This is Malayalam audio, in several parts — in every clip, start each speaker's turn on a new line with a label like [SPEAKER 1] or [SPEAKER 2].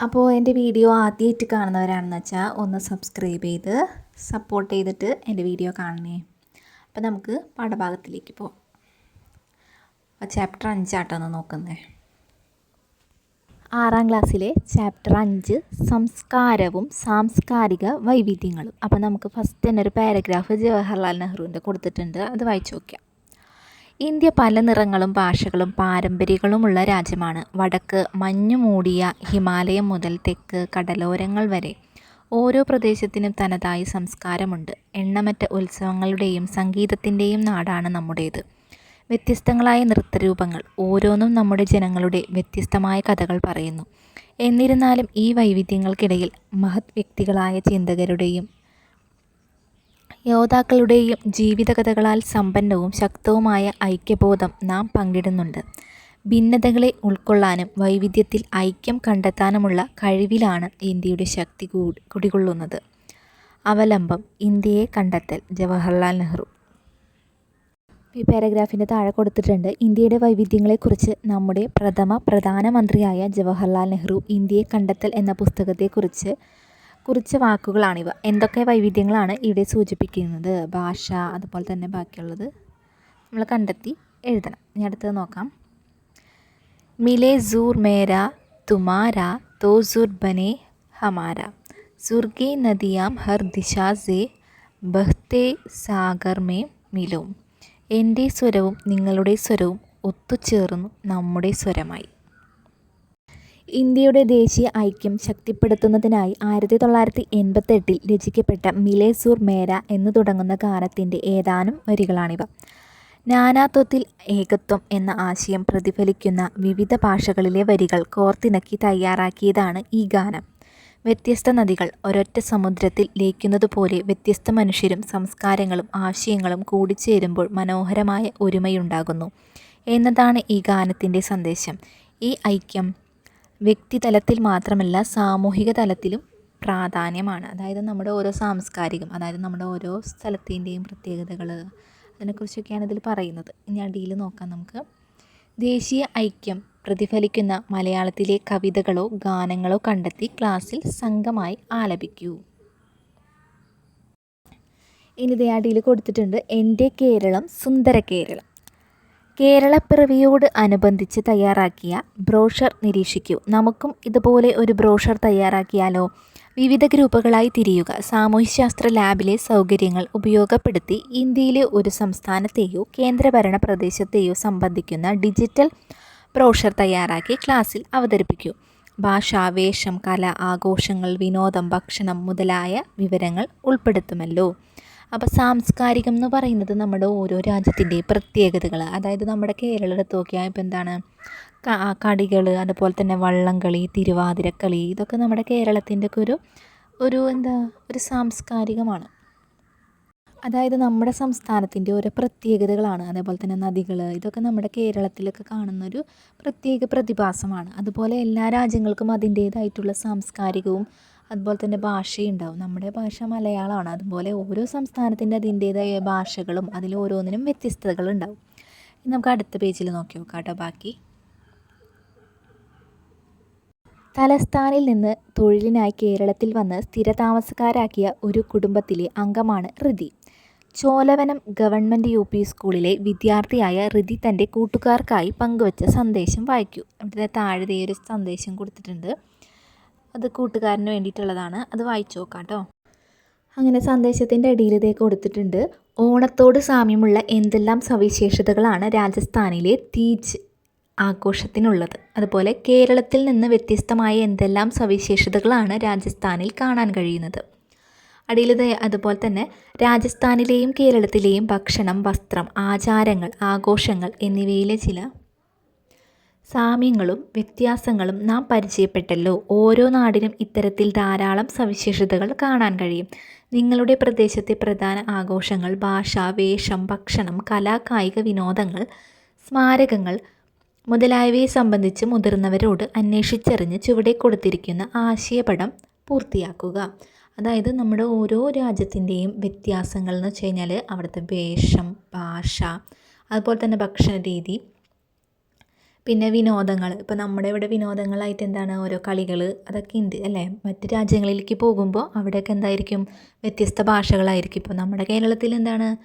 [SPEAKER 1] അപ്പോൾ എന്റെ വീഡിയോ ആദ്യമായിട്ട് കാണുന്നവരാണെന്ന് വെച്ചാൽ ഒന്ന് സബ്സ്ക്രൈബ് ചെയ്ത് സപ്പോർട്ട് ചെയ്തിട്ട് എന്റെ വീഡിയോ കാണണേ. അപ്പോൾ നമുക്ക് പാഠഭാഗത്തിലേക്ക് പോവാം. ചാപ്റ്റർ അഞ്ചാട്ടോ ഒന്ന് നോക്കുന്നത് ആറാം ക്ലാസ്സിലെ ചാപ്റ്റർ അഞ്ച് സംസ്കാരവും സാംസ്കാരിക വൈവിധ്യങ്ങളും. അപ്പോൾ നമുക്ക് ഫസ്റ്റ് തന്നെ ഒരു പാരഗ്രാഫ് ജവഹർലാൽ നെഹ്റുവിന്റെ കൊടുത്തിട്ടുണ്ട്. അത് വായിച്ചു നോക്കാം ഇന്ത്യ പല നിറങ്ങളും ഭാഷകളും പാരമ്പര്യങ്ങളുമുള്ള രാജ്യമാണ്. വടക്ക് മഞ്ഞു മൂടിയ ഹിമാലയം മുതൽ തെക്ക് കടലോരങ്ങൾ വരെ ഓരോ പ്രദേശത്തിനും തനതായ സംസ്കാരമുണ്ട്. എണ്ണമറ്റ ഉത്സവങ്ങളുടെയും സംഗീതത്തിന്റെയും നാടാണ് നമ്മുടേത്. വ്യത്യസ്തങ്ങളായ നൃത്തരൂപങ്ങൾ ഓരോന്നും നമ്മുടെ ജനങ്ങളുടെ വ്യത്യസ്തമായ കഥകൾ പറയുന്നു. എന്നിരുന്നാലും ഈ വൈവിധ്യങ്ങൾക്കിടയിൽ മഹത് വ്യക്തികളായ ചിന്തകരുടെയും യോദ്ധാക്കളുടെയും ജീവിതകഥകളാൽ സമ്പന്നവും ശക്തവുമായ ഐക്യബോധം നാം പങ്കിടുന്നുണ്ട്. ഭിന്നതകളെ ഉൾക്കൊള്ളാനും വൈവിധ്യത്തിൽ ഐക്യം കണ്ടെത്താനുമുള്ള കഴിവിലാണ് ഇന്ത്യയുടെ ശക്തി കുടികൊള്ളുന്നത്. അവലംബം ഇന്ത്യയെ കണ്ടെത്തൽ ജവഹർലാൽ നെഹ്റു. ഈ പാരഗ്രാഫിന്റെ താഴെ കൊടുത്തിട്ടുണ്ട് ഇന്ത്യയുടെ വൈവിധ്യങ്ങളെക്കുറിച്ച് നമ്മുടെ പ്രഥമ പ്രധാനമന്ത്രിയായ ജവഹർലാൽ നെഹ്റു ഇന്ത്യയെ കണ്ടെത്തൽ എന്ന പുസ്തകത്തെക്കുറിച്ച്. കുറിച്ച വാക്കുകളാണിവ. എന്തൊക്കെ വൈവിധ്യങ്ങളാണ് ഇവിടെ സൂചിപ്പിക്കുന്നത്? ഭാഷ അതുപോലെ തന്നെ ബാക്കിയുള്ളത് നമ്മൾ കണ്ടെത്തി എഴുതണം. ഇനി അടുത്തത് നോക്കാം. മിലേ സൂർ മേര തുമാര തോ സുർ ബനെ ഹമാര. സുർഗെ നദിയാം ഹർ ദിശാസെ ബഹ്തെ സാഗർ മേ മിലോം. എന്റെ സ്വരവും നിങ്ങളുടെ സ്വരവും ഒത്തുചേർന്നു നമ്മുടെ സ്വരമായി. ഇന്ത്യയുടെ ദേശീയ ഐക്യം ശക്തിപ്പെടുത്തുന്നതിനായി ആയിരത്തി തൊള്ളായിരത്തി എൺപത്തെട്ടിൽ രചിക്കപ്പെട്ട മിലേസൂർ മേര എന്നു തുടങ്ങുന്ന ഗാനത്തിന്റെ ഏതാനും വരികളാണിവ. നാനാത്വത്തിൽ ഏകത്വം എന്ന ആശയം പ്രതിഫലിക്കുന്ന വിവിധ ഭാഷകളിലെ വരികൾ കോർത്തിണക്കി തയ്യാറാക്കിയതാണ് ഈ ഗാനം. വ്യത്യസ്ത നദികൾ ഒരൊറ്റ സമുദ്രത്തിൽ ലയിക്കുന്നതുപോലെ വ്യത്യസ്ത മനുഷ്യരും സംസ്കാരങ്ങളും ആശയങ്ങളും കൂടിച്ചേരുമ്പോൾ മനോഹരമായ ഒരുമയുണ്ടാകുന്നു എന്നതാണ് ഈ ഗാനത്തിന്റെ സന്ദേശം. ഈ ഐക്യം വ്യക്തിതലത്തിൽ മാത്രമല്ല സാമൂഹിക തലത്തിലും പ്രാധാന്യമാണ്. അതായത് നമ്മുടെ ഓരോ സാംസ്കാരികം അതായത് നമ്മുടെ ഓരോ സ്ഥലത്തിന്റെയും പ്രത്യേകതകൾ അതിനെക്കുറിച്ചൊക്കെയാണ് ഇതിൽ പറയുന്നത്. ഇനി അടിയിൽ നോക്കാം നമുക്ക്. ദേശീയ ഐക്യം പ്രതിഫലിക്കുന്ന മലയാളത്തിലെ കവിതകളോ ഗാനങ്ങളോ കണ്ടെത്തി ക്ലാസ്സിൽ സംഘമായി ആലപിക്കൂ. ഇനി ഇതേ അടിയിൽ കൊടുത്തിട്ടുണ്ട് എന്റെ കേരളം സുന്ദര കേരളം. കേരളപ്പിറവിയോട് അനുബന്ധിച്ച് തയ്യാറാക്കിയ ബ്രോഷർ നിരീക്ഷിക്കൂ. നമുക്കും ഇതുപോലെ ഒരു ബ്രോഷർ തയ്യാറാക്കിയാലോ? വിവിധ ഗ്രൂപ്പുകളായി തിരിയുക. സാമൂഹ്യശാസ്ത്ര ലാബിലെ സൗകര്യങ്ങൾ ഉപയോഗപ്പെടുത്തി ഇന്ത്യയിലെ ഒരു സംസ്ഥാനത്തെയോ കേന്ദ്രഭരണ പ്രദേശത്തെയോ സംബന്ധിക്കുന്ന ഡിജിറ്റൽ ബ്രോഷർ തയ്യാറാക്കി ക്ലാസ്സിൽ അവതരിപ്പിക്കൂ. ഭാഷ വേഷം കല ആഘോഷങ്ങൾ വിനോദം ഭക്ഷണം മുതലായ വിവരങ്ങൾ ഉൾപ്പെടുത്തുമല്ലോ. അപ്പോൾ സാംസ്കാരികം എന്ന് പറയുന്നത് നമ്മുടെ ഓരോ രാജ്യത്തിന്റെ പ്രത്യേകതകൾ അതായത് നമ്മുടെ കേരളം എടുത്ത് നോക്കിയാൽ ഇപ്പോൾ എന്താണ് കടികൾ അതുപോലെ തന്നെ വള്ളംകളി തിരുവാതിരക്കളി ഇതൊക്കെ നമ്മുടെ കേരളത്തിന്റെ ഒരു ഒരു എന്താ ഒരു സാംസ്കാരികമാണ്. അതായത് നമ്മുടെ സംസ്ഥാനത്തിന്റെ ഓരോ പ്രത്യേകതകളാണ്. അതേപോലെ തന്നെ നദികൾ ഇതൊക്കെ നമ്മുടെ കേരളത്തിലൊക്കെ കാണുന്നൊരു പ്രത്യേക പ്രതിഭാസമാണ്. അതുപോലെ എല്ലാ രാജ്യങ്ങൾക്കും അതിന്റേതായിട്ടുള്ള സാംസ്കാരികവും അതുപോലെ തന്നെ ഭാഷയുണ്ടാവും. നമ്മുടെ ഭാഷ മലയാളമാണ്. അതുപോലെ ഓരോ സംസ്ഥാനത്തിന്റെ അതിന്റേതായ ഭാഷകളും അതിൽ ഓരോന്നിനും വ്യത്യസ്തതകളുണ്ടാവും. നമുക്ക് അടുത്ത പേജിൽ നോക്കി നോക്കാം കേട്ടോ ബാക്കി. തലസ്ഥാനിൽ നിന്ന് തൊഴിലിനായി കേരളത്തിൽ വന്ന് സ്ഥിരതാമസക്കാരാക്കിയ ഒരു കുടുംബത്തിലെ അംഗമാണ് Rithi Cholavanam government U P സ്കൂളിലെ വിദ്യാർത്ഥിയായ ഋതി തന്റെ കൂട്ടുകാർക്കായി പങ്കുവച്ച സന്ദേശം വായിക്കൂ. ഇവിടെ താഴെ ഒരു സന്ദേശം കൊടുത്തിട്ടുണ്ട്. അത് കൂട്ടുകാരന് വേണ്ടിയിട്ടുള്ളതാണ്. അത് വായിച്ചു നോക്കാം കേട്ടോ. അങ്ങനെ സന്ദേശത്തിന്റെ അടിയിൽ ഇതേ കൊടുത്തിട്ടുണ്ട്. ഓണത്തോട് സാമ്യമുള്ള എന്തെല്ലാം സവിശേഷതകളാണ് രാജസ്ഥാനിലെ തീജ് ആഘോഷത്തിനുള്ളത്? അതുപോലെ കേരളത്തിൽ നിന്ന് വ്യത്യസ്തമായ എന്തെല്ലാം സവിശേഷതകളാണ് രാജസ്ഥാനിൽ കാണാൻ കഴിയുന്നത്? അടിയിലത് അതുപോലെ തന്നെ രാജസ്ഥാനിലെയും കേരളത്തിലെയും ഭക്ഷണം വസ്ത്രം ആചാരങ്ങൾ ആഘോഷങ്ങൾ എന്നിവയിലെ ചില സാമ്യങ്ങളും വ്യത്യാസങ്ങളും നാം പരിചയപ്പെട്ടല്ലോ. ഓരോ നാടിനും ഇത്തരത്തിൽ ധാരാളം സവിശേഷതകൾ കാണാൻ കഴിയും. നിങ്ങളുടെ പ്രദേശത്തെ പ്രധാന ആഘോഷങ്ങൾ ഭാഷ വേഷം ഭക്ഷണം കലാ കായിക വിനോദങ്ങൾ സ്മാരകങ്ങൾ മുതലായവയെ സംബന്ധിച്ച് മുതിർന്നവരോട് അന്വേഷിച്ചറിഞ്ഞ് ചുവടെ കൊടുത്തിരിക്കുന്ന ആശയപടം പൂർത്തിയാക്കുക. അതായത് നമ്മുടെ ഓരോ രാജ്യത്തിന്റെയും വ്യത്യാസങ്ങൾ എന്ന് വെച്ച് കഴിഞ്ഞാൽ അവിടുത്തെ വേഷം ഭാഷ അതുപോലെ തന്നെ ഭക്ഷണ രീതി പിന്നെ വിനോദങ്ങൾ ഇപ്പോൾ നമ്മുടെ ഇവിടെ വിനോദങ്ങളായിട്ട് എന്താണ്? ഓരോ കളികൾ അതൊക്കെ ഉണ്ട് അല്ലേ? മറ്റ് രാജ്യങ്ങളിലേക്ക് പോകുമ്പോൾ അവിടെയൊക്കെ എന്തായിരിക്കും? വ്യത്യസ്ത ഭാഷകളായിരിക്കും. ഇപ്പോൾ നമ്മുടെ കേരളത്തിൽ എന്താണ്?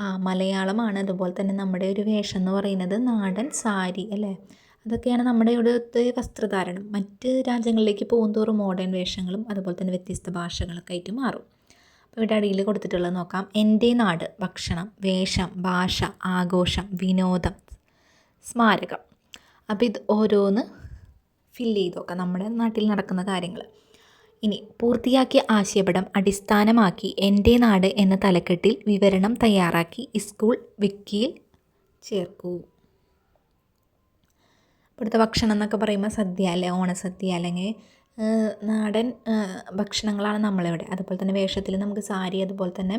[SPEAKER 1] ആ മലയാളമാണ്. അതുപോലെ തന്നെ നമ്മുടെ ഒരു വേഷം എന്ന് പറയുന്നത് നാടൻ സാരി അല്ലേ? അതൊക്കെയാണ് നമ്മുടെ ഇവിടുത്തെ വസ്ത്രധാരണം. മറ്റ് രാജ്യങ്ങളിലേക്ക് പോകുന്തോറും മോഡേൺ വേഷങ്ങളും അതുപോലെ തന്നെ വ്യത്യസ്ത ഭാഷകളൊക്കെ ആയിട്ട് മാറും. അപ്പോൾ ഇവിടെ അടിയിൽ കൊടുത്തിട്ടുള്ളത് നോക്കാം. എന്റെ നാട് ഭക്ഷണം വേഷം ഭാഷ ആഘോഷം വിനോദം സ്മാരകം. അപ്പോൾ ഇത് ഓരോന്ന് ഫില്ല് ചെയ്ത് നോക്കാം നമ്മുടെ നാട്ടിൽ നടക്കുന്ന കാര്യങ്ങൾ. ഇനി പൂർത്തിയാക്കിയ ആശയപടം അടിസ്ഥാനമാക്കി എന്റെ നാട് എന്ന തലക്കെട്ടിൽ വിവരണം തയ്യാറാക്കി സ്കൂൾ വിക്കിയിൽ ചേർക്കൂ. ഇവിടുത്തെ ഭക്ഷണം എന്നൊക്കെ പറയുമ്പോൾ സദ്യ അല്ലെ? ഓണസദ്യ അല്ലെങ്കിൽ നാടൻ ഭക്ഷണങ്ങളാണ് നമ്മളിവിടെ. അതുപോലെ തന്നെ വേഷത്തിൽ നമുക്ക് സാരി അതുപോലെ തന്നെ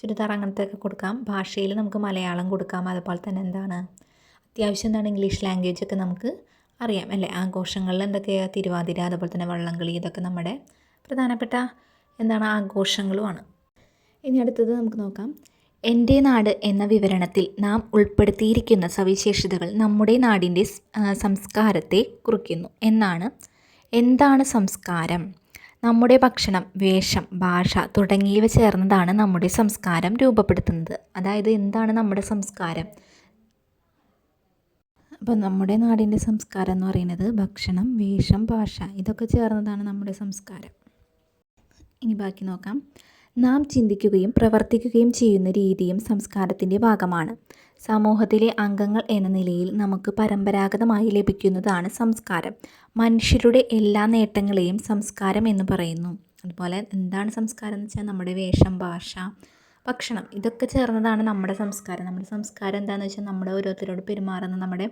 [SPEAKER 1] ചുരിദാർ അങ്ങനത്തെ ഒക്കെ കൊടുക്കാം. ഭാഷയിൽ നമുക്ക് മലയാളം കൊടുക്കാം. അതുപോലെ തന്നെ എന്താണ്? അത്യാവശ്യം എന്താണ് ഇംഗ്ലീഷ് ലാംഗ്വേജ് ഒക്കെ നമുക്ക് അറിയാം അല്ലേ? ആഘോഷങ്ങളിൽ എന്തൊക്കെയാണ് തിരുവാതിര അതുപോലെ തന്നെ വള്ളംകളി ഇതൊക്കെ നമ്മുടെ പ്രധാനപ്പെട്ട എന്താണ് ആഘോഷങ്ങളുമാണ്. ഇനി അടുത്തത് നമുക്ക് നോക്കാം. എന്റെ നാട് എന്ന വിവരണത്തിൽ നാം ഉൾപ്പെടുത്തിയിരിക്കുന്ന സവിശേഷതകൾ നമ്മുടെ നാടിന്റെ സംസ്കാരത്തെ കുറിക്കുന്നു. എന്നാണ്? എന്താണ് സംസ്കാരം? നമ്മുടെ ഭക്ഷണം വേഷം ഭാഷ തുടങ്ങിയവ ചേർന്നതാണ് നമ്മുടെ സംസ്കാരം രൂപപ്പെടുത്തുന്നത്. അതായത് എന്താണ് നമ്മുടെ സംസ്കാരം? അപ്പം നമ്മുടെ നാടിന്റെ സംസ്കാരം എന്ന് പറയുന്നത് ഭക്ഷണം വേഷം ഭാഷ ഇതൊക്കെ ചേർന്നതാണ് നമ്മുടെ സംസ്കാരം. ഇനി ബാക്കി നോക്കാം. നാം ചിന്തിക്കുകയും പ്രവർത്തിക്കുകയും ചെയ്യുന്ന രീതിയും സംസ്കാരത്തിന്റെ ഭാഗമാണ്. സമൂഹത്തിലെ അംഗങ്ങൾ എന്ന നിലയിൽ നമുക്ക് പരമ്പരാഗതമായി ലഭിക്കുന്നതാണ് സംസ്കാരം. മനുഷ്യരുടെ എല്ലാ നേട്ടങ്ങളെയും സംസ്കാരം എന്ന് പറയുന്നു. അതുപോലെ എന്താണ് സംസ്കാരം എന്ന് വെച്ചാൽ നമ്മുടെ വേഷം ഭാഷ ഭക്ഷണം. ഇതൊക്കെ ചേർന്നതാണ് നമ്മുടെ സംസ്കാരം. നമ്മുടെ സംസ്കാരം എന്താണെന്ന് വെച്ചാൽ നമ്മുടെ ഓരോരുത്തരോട് പെരുമാറുന്ന നമ്മുടെ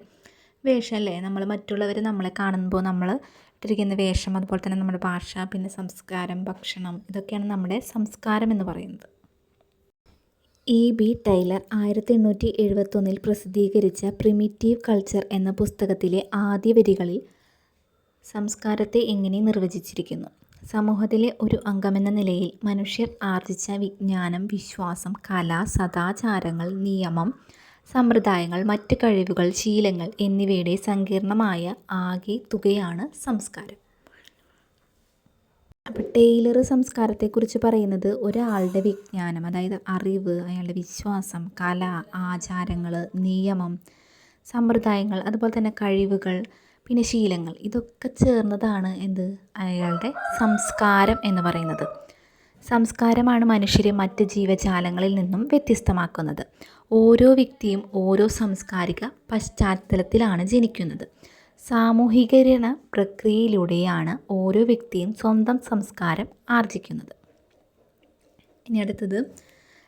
[SPEAKER 1] വേഷം അല്ലേ? നമ്മൾ മറ്റുള്ളവർ നമ്മളെ കാണുമ്പോൾ നമ്മൾ ഇട്ടിരിക്കുന്ന വേഷം അതുപോലെ തന്നെ നമ്മുടെ ഭാഷ പിന്നെ സംസ്കാരം ഭക്ഷണം ഇതൊക്കെയാണ് നമ്മുടെ സംസ്കാരം എന്ന് പറയുന്നത്. E B. ടൈലർ ആയിരത്തി എണ്ണൂറ്റി എഴുപത്തൊന്നിൽ പ്രസിദ്ധീകരിച്ച പ്രിമിറ്റീവ് കൾച്ചർ എന്ന പുസ്തകത്തിലെ ആദ്യ വരികളിൽ സംസ്കാരത്തെ എങ്ങനെ നിർവചിച്ചിരിക്കുന്നു? സമൂഹത്തിലെ ഒരു അംഗമെന്ന നിലയിൽ മനുഷ്യർ ആർജിച്ച വിജ്ഞാനം വിശ്വാസം കല സദാചാരങ്ങൾ നിയമം സമ്പ്രദായങ്ങൾ മറ്റ് കഴിവുകൾ ശീലങ്ങൾ എന്നിവയുടെ സങ്കീർണമായ ആകെ തുകയാണ് സംസ്കാരം. അപ്പോൾ ടൈലർ സംസ്കാരത്തെക്കുറിച്ച് പറയുന്നത് ഒരാളുടെ വിജ്ഞാനം അതായത് അറിവ് അയാളുടെ വിശ്വാസം കല ആചാരങ്ങൾ നിയമം സമ്പ്രദായങ്ങൾ അതുപോലെ തന്നെ കഴിവുകൾ പിന്നെ ശീലങ്ങൾ ഇതൊക്കെ ചേർന്നതാണ് എന്ത്? അയാളുടെ സംസ്കാരം എന്ന് പറയുന്നത്. സംസ്കാരമാണ് മനുഷ്യരെ മറ്റ് ജീവജാലങ്ങളിൽ നിന്നും വ്യത്യസ്തമാക്കുന്നത്. ഓരോ വ്യക്തിയും ഓരോ സാംസ്കാരിക പശ്ചാത്തലത്തിലാണ് ജനിക്കുന്നത്. സാമൂഹികരണ പ്രക്രിയയിലൂടെയാണ് ഓരോ വ്യക്തിയും സ്വന്തം സംസ്കാരം ആർജിക്കുന്നത്. ഇനി അടുത്തത്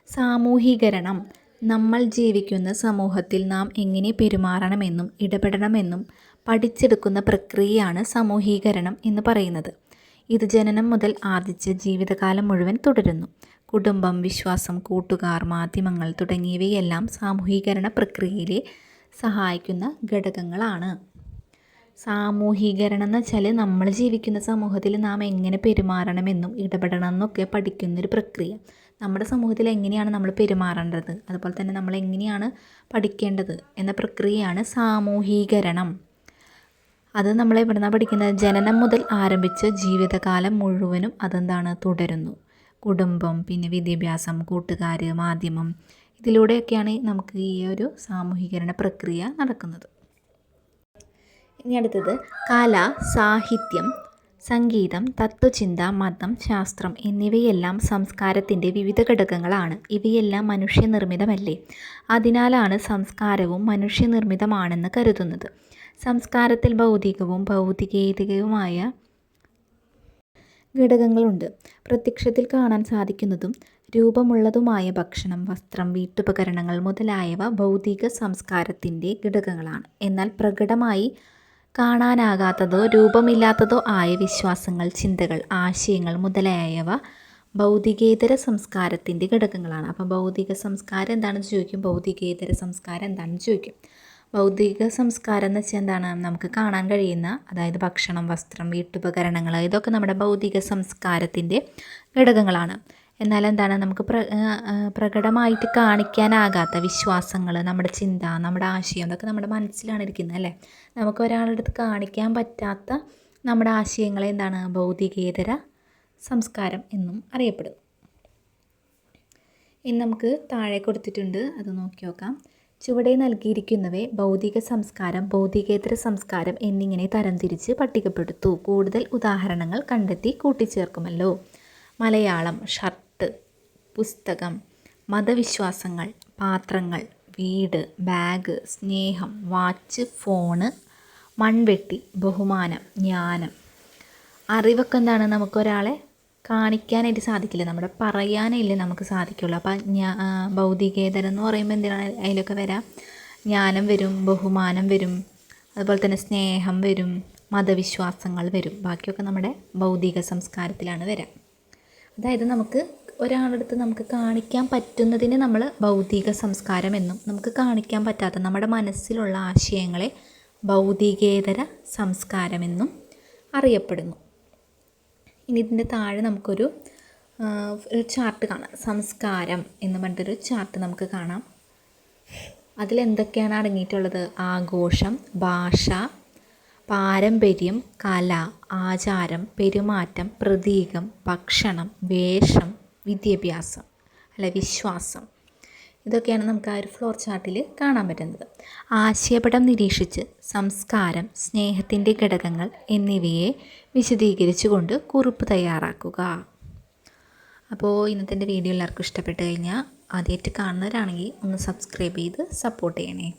[SPEAKER 1] സാമൂഹികരണം. നമ്മൾ ജീവിക്കുന്ന സമൂഹത്തിൽ നാം എങ്ങനെ പെരുമാറണമെന്നും ഇടപെടണമെന്നും പഠിച്ചെടുക്കുന്ന പ്രക്രിയയാണ് സമൂഹീകരണം എന്ന് പറയുന്നത്. ഇത് ജനനം മുതൽ ആർജിച്ച് ജീവിതകാലം മുഴുവൻ തുടരുന്നു. കുടുംബം വിശ്വാസം കൂട്ടുകാർ മാധ്യമങ്ങൾ തുടങ്ങിയവയെല്ലാം സാമൂഹീകരണ പ്രക്രിയയിലെ സഹായിക്കുന്ന ഘടകങ്ങളാണ്. സാമൂഹീകരണം എന്ന് വെച്ചാൽ നമ്മൾ ജീവിക്കുന്ന സമൂഹത്തിൽ നാം എങ്ങനെ പെരുമാറണമെന്നും ഇടപെടണം എന്നൊക്കെ പഠിക്കുന്നൊരു പ്രക്രിയ. നമ്മുടെ സമൂഹത്തിൽ എങ്ങനെയാണ് നമ്മൾ പെരുമാറേണ്ടത്? അതുപോലെ തന്നെ നമ്മൾ എങ്ങനെയാണ് പഠിക്കേണ്ടത്? എന്ന പ്രക്രിയയാണ് സാമൂഹീകരണം. അത് നമ്മൾ എവിടുന്നാണ് പഠിക്കുന്നത് ജനനം മുതൽ ആരംഭിച്ച് ജീവിതകാലം മുഴുവനും അതെന്താണ്? തുടരുന്നു. കുടുംബം പിന്നെ വിദ്യാഭ്യാസം കൂട്ടുകാർ മാധ്യമം ഇതിലൂടെയൊക്കെയാണ് നമുക്ക് ഈ ഒരു സാമൂഹികരണ പ്രക്രിയ നടക്കുന്നത്. ഇനി അടുത്തത് കല സാഹിത്യം. സംഗീതം തത്വചിന്ത മതം ശാസ്ത്രം എന്നിവയെല്ലാം സംസ്കാരത്തിന്റെ വിവിധ ഘടകങ്ങളാണ്. ഇവയെല്ലാം മനുഷ്യനിർമ്മിതമല്ലേ? അതിനാലാണ് സംസ്കാരവും മനുഷ്യനിർമ്മിതമാണെന്ന് കരുതുന്നത്. സംസ്കാരത്തിൽ ഭൗതികവും ഭൗതികേതികവുമായ ഘടകങ്ങളുണ്ട്. പ്രത്യക്ഷത്തിൽ കാണാൻ സാധിക്കുന്നതും രൂപമുള്ളതുമായ ഭക്ഷണം വസ്ത്രം വീട്ടുപകരണങ്ങൾ മുതലായവ ഭൗതിക സംസ്കാരത്തിന്റെ ഘടകങ്ങളാണ്. എന്നാൽ പ്രകടമായി കാണാനാകാത്തതോ രൂപമില്ലാത്തതോ ആയ വിശ്വാസങ്ങൾ ചിന്തകൾ ആശയങ്ങൾ മുതലായവ ഭൗതികേതര സംസ്കാരത്തിന്റെ ഘടകങ്ങളാണ്. അപ്പോൾ ഭൗതിക സംസ്കാരം എന്താണെന്ന് ചോദിക്കും? ഭൗതികേതര സംസ്കാരം എന്താണെന്ന് ചോദിക്കും. ഭൗതിക സംസ്കാരം എന്ന് വെച്ചാൽ എന്താണ്? നമുക്ക് കാണാൻ കഴിയുന്ന അതായത് ഭക്ഷണം വസ്ത്രം വീട്ടുപകരണങ്ങൾ ഇതൊക്കെ നമ്മുടെ ഭൗതിക സംസ്കാരത്തിന്റെ ഘടകങ്ങളാണ്. എന്നാൽ എന്താണ് നമുക്ക് പ്ര പ്രകടമായിട്ട് കാണിക്കാനാകാത്ത വിശ്വാസങ്ങൾ നമ്മുടെ ചിന്ത നമ്മുടെ ആശയം അതൊക്കെ നമ്മുടെ മനസ്സിലാണ് ഇരിക്കുന്നത് അല്ലേ? നമുക്ക് ഒരാളുടെ അടുത്ത് കാണിക്കാൻ പറ്റാത്ത നമ്മുടെ ആശയങ്ങളെ എന്താണ്? ഭൗതികേതര സംസ്കാരം എന്നും അറിയപ്പെടുന്നു. ഇനി നമുക്ക് താഴെ കൊടുത്തിട്ടുണ്ട് അത് നോക്കി നോക്കാം. ചുവടെ നൽകിയിരിക്കുന്നവയെ ഭൗതിക സംസ്കാരം ഭൗതികേതര സംസ്കാരം എന്നിങ്ങനെ തരംതിരിച്ച് പട്ടികപ്പെടുത്തു. കൂടുതൽ ഉദാഹരണങ്ങൾ കണ്ടെത്തി കൂട്ടിച്ചേർക്കുമല്ലോ. മലയാളം ഷർട്ട് പുസ്തകം മതവിശ്വാസങ്ങൾ പാത്രങ്ങൾ വീട് ബാഗ് സ്നേഹം വാച്ച് ഫോണ് മൺവെട്ടി ബഹുമാനം ജ്ഞാനം. അറിവൊക്കെ എന്താണ് നമുക്കൊരാളെ കാണിക്കാനായിട്ട് സാധിക്കില്ല. നമ്മുടെ പറയാനല്ലേ നമുക്ക് സാധിക്കുള്ളൂ. അപ്പം ഭൗതികേതരം എന്ന് പറയുമ്പോൾ എന്തിനാണ് അതിലൊക്കെ വരാം? ജ്ഞാനം വരും ബഹുമാനം വരും അതുപോലെ തന്നെ സ്നേഹം വരും മതവിശ്വാസങ്ങൾ വരും. ബാക്കിയൊക്കെ നമ്മുടെ ഭൗതിക സംസ്കാരത്തിലാണ് വരാം. അതായത് നമുക്ക് ഒരാളടുത്ത് നമുക്ക് കാണിക്കാൻ പറ്റുന്നതിനെ നമ്മൾ ഭൗതിക സംസ്കാരം എന്നും നമുക്ക് കാണിക്കാൻ പറ്റാത്ത നമ്മുടെ മനസ്സിലുള്ള ആശയങ്ങളെ ഭൗതികേതര സംസ്കാരമെന്നും അറിയപ്പെടുന്നു. ഇനി ഇതിന്റെ താഴെ നമുക്കൊരു ഒരു ചാർട്ട് കാണാം. സംസ്കാരം എന്ന് പറഞ്ഞിട്ടൊരു ചാർട്ട് നമുക്ക് കാണാം. അതിലെന്തൊക്കെയാണ് അടങ്ങിയിട്ടുള്ളത്? ആഘോഷം ഭാഷ പാരമ്പര്യം കല ആചാരം പെരുമാറ്റം പ്രതീകം ഭക്ഷണം വേഷം വിദ്യാഭ്യാസം അല്ല വിശ്വാസം. ഇതൊക്കെയാണ് നമുക്ക് ആ ഒരു ഫ്ലോർ ചാർട്ടിൽ കാണാൻ പറ്റുന്നത്. ആശയപടം നിരീക്ഷിച്ച് സംസ്കാരം സ്നേഹത്തിന്റെ ഘടകങ്ങൾ എന്നിവയെ വിശദീകരിച്ചുകൊണ്ട് കുറിപ്പ് തയ്യാറാക്കുക. അപ്പോൾ ഇന്നത്തെ വീഡിയോ എല്ലാവർക്കും ഇഷ്ടപ്പെട്ട് കഴിഞ്ഞാൽ ആദ്യമായിട്ട് കാണുന്നവരാണെങ്കിൽ ഒന്ന് സബ്സ്ക്രൈബ് ചെയ്ത് സപ്പോർട്ട് ചെയ്യണേ.